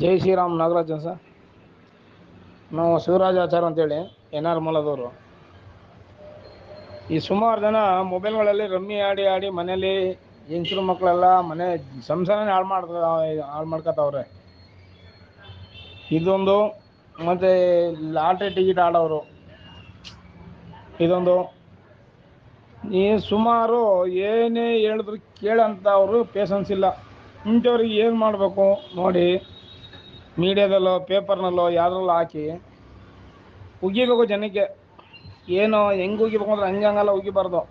ಜೈ Shriram Nagarajan sir. ನಾವು ಶಿವರಾಜ ಆಚಾರ್ ಅಂತೇಳಿ, N R ಮೂಲದವರು. ಈ ಸುಮಾರು ಜನ ಮೊಬೈಲ್ಗಳಲ್ಲಿ ರಮ್ಮಿ ಆಡಿ ಆಡಿ ಮನೇಲಿ ಹೆಂಗಸ್ರು ಮಕ್ಕಳೆಲ್ಲ ಮನೆ ಸಂಸಾರನೇ ಹಾಳು ಮಾಡ್ತ, ಹಾಳು ಮಾಡ್ಕೊತಾವ್ರೆ ಇದೊಂದು, ಮತ್ತು ಲಾಟ್ರಿ ಟಿಕೆಟ್ ಆಡೋರು. ಇದೊಂದು. ಈ ಸುಮಾರು ಏನೇ ಹೇಳಿದ್ರು ಕೇಳೋಂಥವ್ರು ಪೇಷನ್ಸ್ ಇಲ್ಲ. ಇಂಥವ್ರಿಗೆ ಏನು ಮಾಡಬೇಕು ನೋಡಿ. ಮೀಡ್ಯಾದಲ್ಲೋ, ಪೇಪರ್ನಲ್ಲೋ, ಯಾವ್ದ್ರಲ್ಲೋ ಹಾಕಿ ಉಗಿಬೇಕು ಜನಕ್ಕೆ. ಏನು, ಹೆಂಗೆ ಉಗಿಬೇಕು ಅಂದ್ರೆ ಹಂಗೆ ಹಂಗಲ್ಲ ಉಗಿಬಾರ್ದು.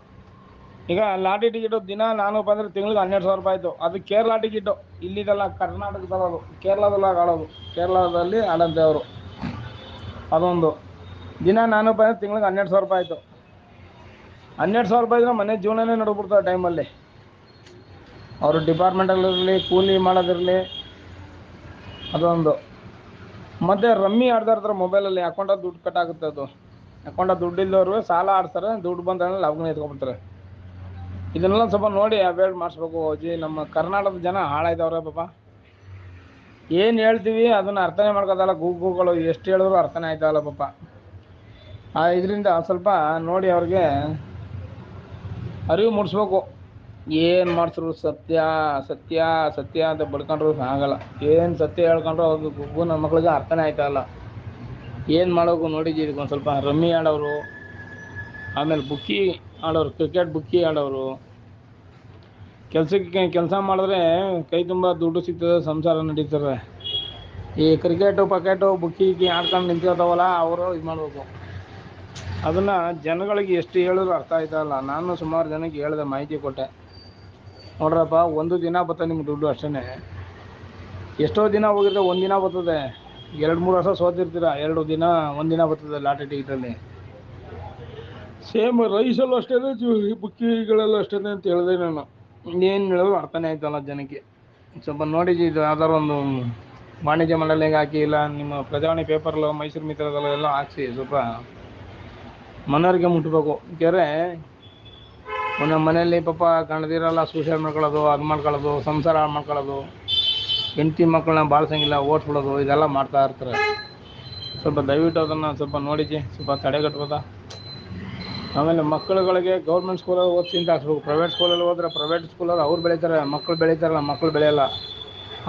ಈಗ ಲಾಟಿ ಟಿಕೆಟು ದಿನ ನಾನು ಬಂದರೆ ತಿಂಗಳಿಗೆ ಹನ್ನೆರಡು ಸಾವಿರ ರೂಪಾಯಿ ಆಯಿತು. ಅದು ಕೇರಳ ಟಿಕೆಟು. ಇಲ್ಲಿದೆಲ್ಲ ಕರ್ನಾಟಕದಲ್ಲದು ಕೇರಳದಲ್ಲ ಆಡೋದು. ಕೇರಳದಲ್ಲಿ ಆಡಂತೆ ಅವರು. ಅದೊಂದು. ದಿನ ನಾನು ಬಂದರೆ ತಿಂಗಳಿಗೆ ಹನ್ನೆರಡು ಸಾವಿರ ರೂಪಾಯಿ ಆಯಿತು. ಹನ್ನೆರಡು ಸಾವಿರ ರೂಪಾಯಿ ಇದ್ರೆ ಮನೆ ಜೀವನನೇ ನಡ್ಬಿಡ್ತಾರೆ ಟೈಮಲ್ಲಿ ಅವರು ಡಿಪಾರ್ಟ್ಮೆಂಟಲ್ಲಿರಲಿ ಕೂಲಿ ಮಾಡೋದಿರಲಿ ಅದೊಂದು. ಮತ್ತೆ ರಮ್ಮಿ ಆಡ್ತಾ ಇರ್ತಾರೆ ಮೊಬೈಲಲ್ಲಿ ಅಕೌಂಟಲ್ಲಿ ದುಡ್ಡು ಕಟ್ ಆಗುತ್ತೆ ಅದು. ಅಕೌಂಟ ದುಡ್ಡು ಇಲ್ಲದವ್ರು ಸಾಲ ಆಡ್ತಾರೆ ದುಡ್ಡು ಬಂದ ಲಗ್ನ ಎತ್ಕೊಂಡ್ಬಿಡ್ತಾರೆ. ಇದನ್ನೆಲ್ಲ ಸ್ವಲ್ಪ ನೋಡಿ ಅವೇರ್ ಮಾಡಿಸ್ಬೇಕು. ಅಜ್ಜಿ ನಮ್ಮ ಕರ್ನಾಟಕದ ಜನ ಹಾಳಾಯ್ತವ್ರೆ ಪಾಪ. ಏನು ಹೇಳ್ತೀವಿ ಅದನ್ನು ಅರ್ಥನೇ ಮಾಡ್ಕೋತಲ್ಲ ಗೂಗುಗಳು ಎಷ್ಟು ಹೇಳಿದ್ರು ಅರ್ಥನೇ ಆಯ್ತಲ್ಲ ಪಾಪ. ಇದರಿಂದ ಸ್ವಲ್ಪ ನೋಡಿ ಅವ್ರಿಗೆ ಅರಿವು ಮೂಡಿಸ್ಬೇಕು. ಏನು ಮಾಡಿಸಿದ್ರು ಸತ್ಯ ಸತ್ಯ ಸತ್ಯ ಅಂತ ಬಡ್ಕೊಂಡ್ರು ಆಗಲ್ಲ. ಏನು ಸತ್ಯ ಹೇಳ್ಕೊಂಡ್ರು ಅವ್ರಿಗೆ ಗುಬ್ಬು ನನ್ನ ಮಕ್ಳಿಗೆ ಅರ್ಥನೇ ಆಯ್ತಾಯಿಲ್ಲ ಏನು ಮಾಡೋಕು ನೋಡಿದ್ದೀವಿ ಇದಕ್ಕೆ ಸ್ವಲ್ಪ. ರಮ್ಮಿ ಆಡೋರು, ಆಮೇಲೆ ಬುಕ್ಕಿ ಆಡೋರು, ಕ್ರಿಕೆಟ್ ಬುಕ್ಕಿ ಆಡೋರು. ಕೆಲಸಕ್ಕೆ ಕೆಲಸ ಮಾಡಿದ್ರೆ ಕೈ ತುಂಬ ದುಡ್ಡು ಸಿಗ್ತದೆ, ಸಂಸಾರ ನಡೀತದೆ. ಈ ಕ್ರಿಕೆಟು, ಪಕೆಟು, ಬುಕ್ಕಿ ಆಡ್ಕೊಂಡು ನಿಂತಿರ್ತಾವಲ್ಲ ಅವರು ಇದು ಮಾಡಬೇಕು. ಅದನ್ನು ಜನಗಳಿಗೆ ಎಷ್ಟು ಹೇಳಿದ್ರು ಅರ್ಥ ಆಯ್ತಾಯಿಲ್ಲ ನಾನು ಸುಮಾರು ಜನಕ್ಕೆ ಹೇಳಿದೆ ಮಾಹಿತಿ ಕೊಟ್ಟೆ. ನೋಡ್ರಪ್ಪ ಒಂದು ದಿನ ಬರ್ತದೆ ನಿಮ್ಗೆ ದುಡ್ಡು ಅಷ್ಟೇ ಎಷ್ಟೋ ದಿನ ಹೋಗಿರ್ತದೆ ಒಂದು ದಿನ ಬರ್ತದೆ. ಎರಡು ಮೂರು ವರ್ಷ ಸೋತಿರ್ತೀರ ಎರಡು ದಿನ ಒಂದು ದಿನ ಬರ್ತದೆ ಲಾಟ್ರಿ ಟಿಕೆಟಲ್ಲಿ. ಸೇಮ್ ರೈಸಲ್ಲೂ ಅಷ್ಟೇ ಬುಕ್ಕಿಗಳಲ್ಲೂ ಅಷ್ಟೇ ಅಂತ ಹೇಳಿದೆ ನಾನು. ಏನು ಹೇಳೋದು ಅರ್ಥನೇ ಆಯ್ತಲ್ಲ ಜನಕ್ಕೆ. ಸ್ವಲ್ಪ ನೋಡಿ ಇದು ಯಾವ್ದಾರು ಒಂದು ವಾಣಿಜ್ಯ ಮಂಡಳಿಗೆ ಹಾಕಿ ಇಲ್ಲ ನಿಮ್ಮ ಪ್ರಜಾವಾಣಿ ಪೇಪರ್ಲೋ ಮೈಸೂರು ಮಿತ್ರದಲ್ಲ ಎಲ್ಲ ಹಾಕ್ಸಿ ಸ್ವಲ್ಪ ಮನವರಿಗೆ ಮುಟ್ಟಬೇಕು ಯಾಕೆಂದರೆ ನಮ್ಮ ಮನೆಯಲ್ಲಿ ಪಾಪ ಗಂಡದಿರಲ್ಲ ಸೂಸೈಡ್ ಮಾಡ್ಕೊಳ್ಳೋದು ಅದು ಮಾಡ್ಕೊಳ್ಳೋದು, ಸಂಸಾರ ಹಾಳು ಮಾಡ್ಕೊಳ್ಳೋದು. ಹೆಂಡತಿ ಮಕ್ಕಳನ್ನ ಬಾಳ್ಸೋಂಗಿಲ್ಲ, ಓಡಿಸ್ಬಿಡೋದು, ಇದೆಲ್ಲ ಮಾಡ್ತಾ ಇರ್ತಾರೆ. ಸ್ವಲ್ಪ ದಯವಿಟ್ಟು ಅದನ್ನು ಸ್ವಲ್ಪ ನೋಡಿಜಿ ಸ್ವಲ್ಪ ತಡೆಗಟ್ಬೋದಾ ಆಮೇಲೆ ಮಕ್ಕಳುಗಳಿಗೆ ಗೌರ್ಮೆಂಟ್ ಸ್ಕೂಲಲ್ಲಿ ಓದಿಸಿ ಅಂತ ಹಾಕ್ಸ್ಬೇಕು. ಪ್ರೈವೇಟ್ ಸ್ಕೂಲಲ್ಲಿ ಹೋದ್ರೆ ಪ್ರೈವೇಟ್ ಸ್ಕೂಲಲ್ಲಿ ಅವ್ರು ಬೆಳೀತಾರೆ ಮಕ್ಕಳು ಬೆಳೀತಾರಲ್ಲ ಮಕ್ಕಳು ಬೆಳೆಯಲ್ಲ.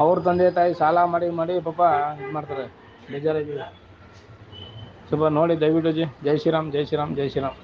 ಅವ್ರ ತಂದೆ ತಾಯಿ ಸಾಲ ಮಾಡಿ ಮಾಡಿ ಪಾಪ ಇದು ಮಾಡ್ತಾರೆ. ಬೇಜಾರಾಗಿ ಸ್ವಲ್ಪ ನೋಡಿ ದಯವಿಟ್ಟು ಜಿ, ಜೈ ಶ್ರೀರಾಮ್ ಜೈ ಶ್ರೀರಾಮ್ ಜೈ ಶ್ರೀರಾಮ್.